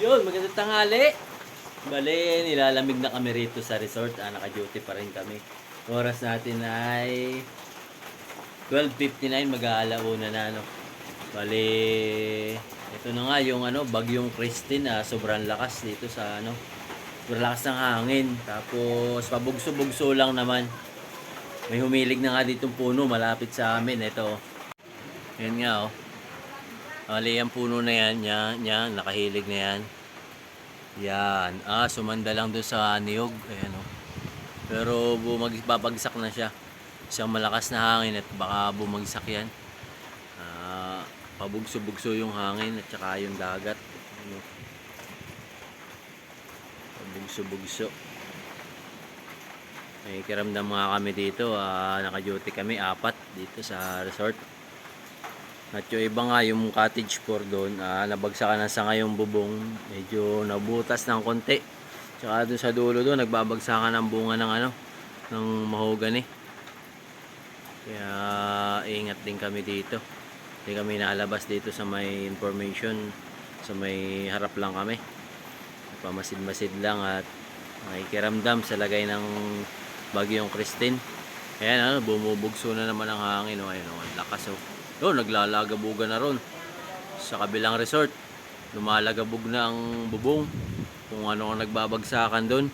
Yun, magandang tanghali. Bale, nilalamig na kami rito sa resort. Ah, naka-duty pa rin kami. Oras natin ay 12.59, mag-aalauna na, no. Bale, ito na nga yung ano, bagyong Christine, ah, sobrang lakas dito sa ano, sobrang lakas ng hangin. Tapos, pabugso-bugso lang naman. May humilig na nga ditong puno, malapit sa amin. Ito, yan nga, oh. Ali, ang puno na yan, yan, yan, nakahilig na yan. Yan. Ah, sumanda lang doon sa niyog. Ayan, oh. Pero bumag babagsak na siya. Isang malakas na hangin at baka bumagsak yan. Ah, pabugso-bugso yung hangin at saka yung dagat. Ano. Pabugso-bugso. May kiramdam mga kami dito. Ah, naka-duty kami, apat dito sa resort. At yung iba nga, yung cottage for doon, ah, nabagsakan na sa ngayong bubong. Medyo nabutas ng konti. Tsaka doon sa dulo doon, nagbabagsakan ng bunga ng ano, ng mahogany. Kaya ingat din kami dito. Hindi kami nalabas dito sa may information. Sa may harap lang kami. Pamasid-masid lang at makikiramdam sa lagay ng bagyong Christine. Ayan, ano, bumubugso na naman ang hangin. Oh, ayun, oh, lakas oh. Doon, naglalagabuga na ron. Sa kabilang resort, lumalagabog na ang bubong. Kung ano ang nagbabagsakan doon.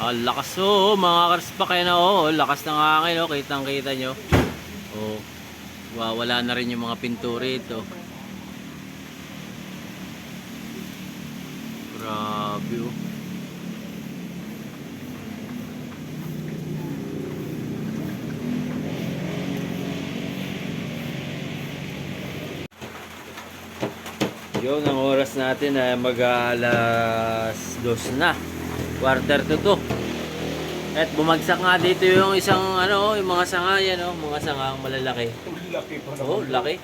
Ah, lakas oh, mga karspa kayo na oh, lakas ng hangin oh, kitang kita nyo. Oh, wawala na rin yung mga pintura ito. Grabe oh. Yun, ang oras natin ay mag alas dos na. Quarter to two. At bumagsak nga dito yung isang ano, yung mga sanga yan, oh, mga sanga ang malalaki. Laki pa Oh, laki.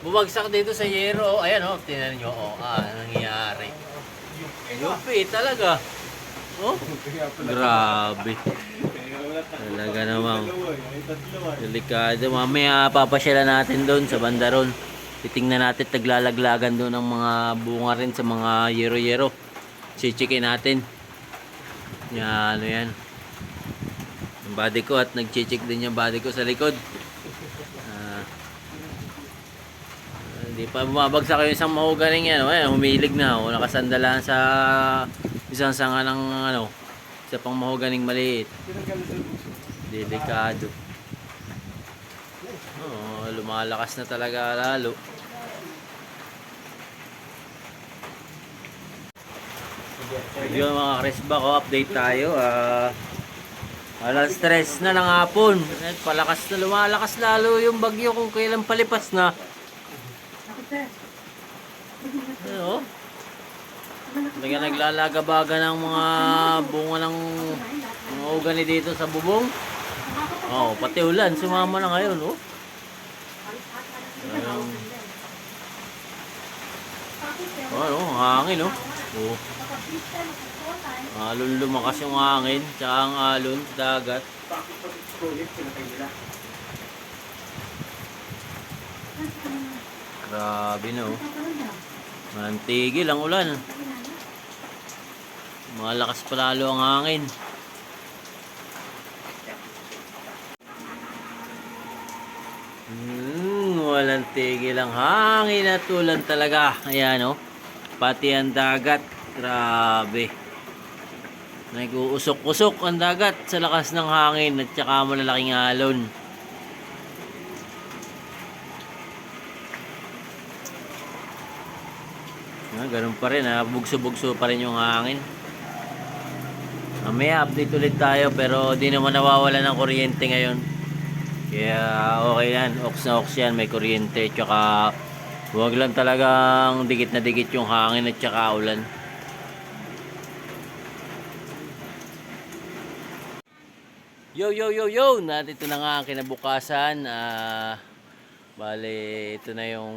Bumagsak dito sa yero. Oh, ayan oh, tingnan nyo. Oh, ah, nangyayari. Yupi talaga. Oh, grabe. Talaga namang eh. Ah. delikado. Mamaya papasyalan natin doon sa bandaron. Titingnan natin taglalaglagan doon ng mga bunga rin sa mga yero-yero. Chichikin natin. Yan, ano yan. Yung body ko at nagchichik din yung body ko sa likod. Ah. Hindi pa bumabagsak yung isang mahugaling yan. Ayan, humilig na. Oh. Nakasandalan sa isang sanga ng ano, isa pang mahugaling maliit. Delikado. Oo, lumalakas na talaga lalo. Yun mga Cresba ko, update tayo. Ah, alas stress na ng hapon. Palakas na, lumalakas lalo yung bagyo kung kailan palipas na. Ano? Talaga naglalagabaga ng mga bunga ng mga ugani dito sa bubong. Oo, pati ulan, sumama na ngayon, oh. Ayun. Oh, ano, hangin, oh. Oh. Alon lumakas yung hangin, tsaka ang alon, dagat. Grabe na, oh. Mantigil ang ulan. Malakas pa lalo ang hangin. Hmm, walang tigil ang hangin at ulan talaga. Ayan, oh. Pati ang dagat. Grabe. Nag-uusok-usok ang dagat sa lakas ng hangin at saka malalaking alon. Ah, ganun pa rin ha. Bugso-bugso pa rin yung hangin. Mamaya update ulit tayo pero di naman nawawala ng kuryente ngayon. Kaya okay yan. Ox na ox yan. May kuryente. Tsaka huwag lang talagang dikit na dikit yung hangin at tsaka ulan. Yo yo yo yo! Nandito na nga ang kinabukasan. Ah, bale, ito na yung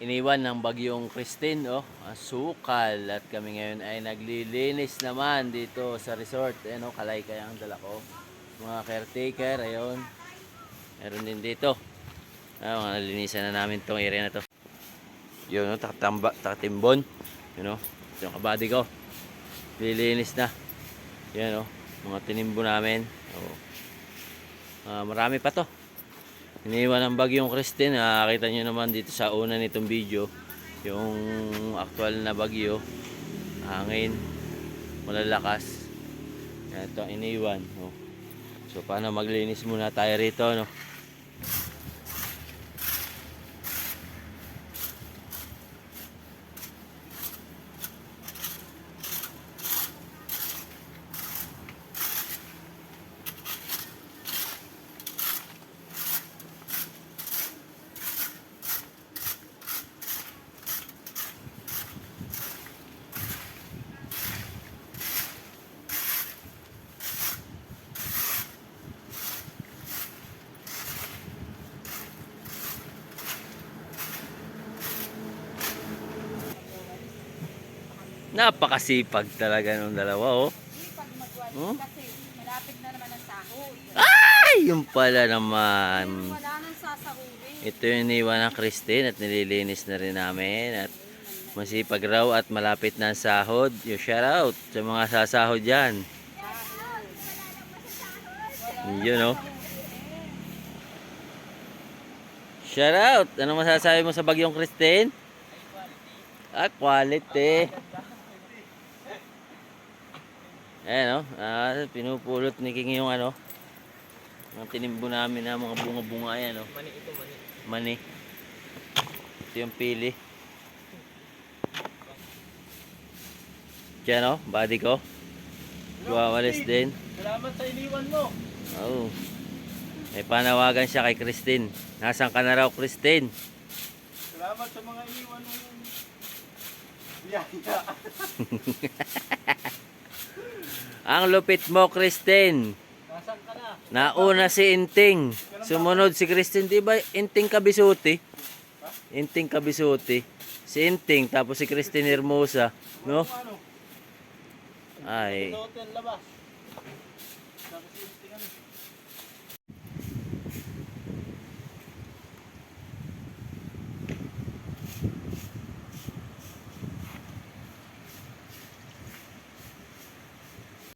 iniwan ng bagyong Christine, oh, asukal. At kami ngayon ay naglilinis naman dito sa resort. Ayan, oh, kalay kaya ang dala ko. Mga caretaker, ayun. Meron din dito. Ah, mga nalinisan na namin tong area na to. Yun, no, takatamba, takatimbon. Yun, no, yung kabady ko. Lilinis na. Yan, no, mga tinimbo namin. Oh. Ah, marami pa to. Iniwan ng bagyong Christine. Nakakita nyo naman dito sa una nitong video. Yung actual na bagyo. Hangin. Malalakas. Ito iniwan. Oh. So, paano maglinis muna tayo rito, no? Napakasipag talaga ng dalawa, oh. Pag magwali Oh? kasi malapit na naman ang sahod. Ay, yung pala naman. Wala nang sasahurin. Ito yung iniwan ng Christine at nililinis na rin namin. At masipag raw at malapit na ang sahod. Yung shout out sa mga sasahod dyan. Yun, oh. Shout out! Ano masasabi mo sa bagyong Christine? Ah, quality. Ayan, oh. Ah, pinupulot ni King yung ano. Mga tinimbo namin na mga bunga-bunga yan, oh. Mani ito, mani. Mani. Ito yung pili. Diyan, oh. Body ko. Wawalis din. Salamat sa iniwan mo. Oh. May panawagan siya kay Christine. Nasaan ka na raw, Christine? Salamat sa mga iniwan mo. Yaya. Ang lupit mo, na? Nauna si Inting. Sumunod si Christine. Di ba Inting Kabisuti? Inting Kabisuti. Si Inting, tapos si Christine Hermosa. No? Ano? Ay.